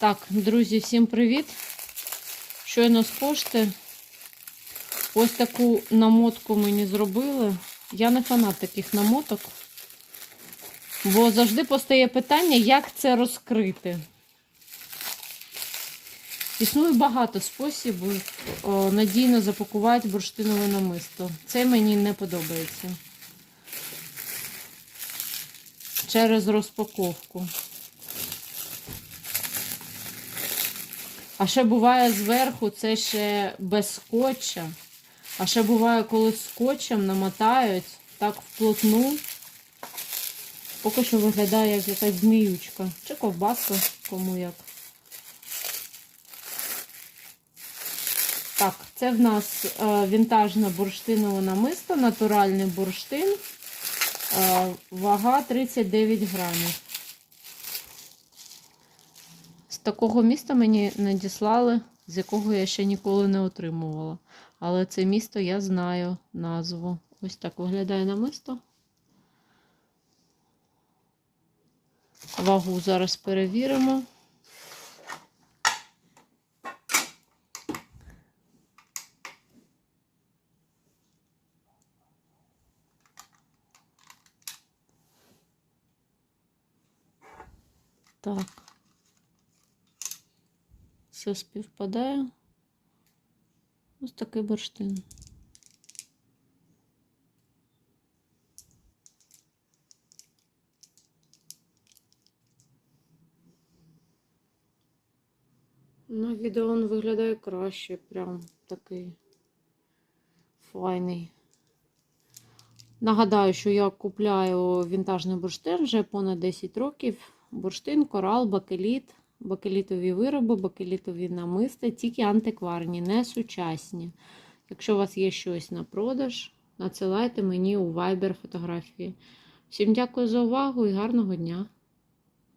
Так, друзі, всім привіт! Щойно з пошти. Ось таку намотку мені зробили. Я не фанат таких намоток, бо завжди постає питання, як це розкрити. Існує багато способів надійно запакувати бурштинове намисто. Це мені не подобається. Через розпаковку. А ще буває зверху, це ще без скотча. А ще буває, коли скотчем намотають так вплотну. Поки що виглядає як якась зміючка. Чи ковбаска, кому як. Так, це в нас е, вінтажне бурштинове намисто, натуральний бурштин. Е, вага 39 грамів. З такого міста мені надіслали, з якого я ще ніколи не отримувала. Але це місто я знаю назву. Ось так виглядає намисто. Вагу зараз перевіримо. Так. Все співпадає. Ось такий бурштин. На відео він виглядає краще, прям такий файний. Нагадаю, що я купляю вінтажний бурштин вже понад 10 років. Бурштин, корал, бакеліт, бакелітові вироби, бакелітові намисти, тільки антикварні, не сучасні. Якщо у вас є щось на продаж, надсилайте мені у Viber фотографії. Всім дякую за увагу і гарного дня!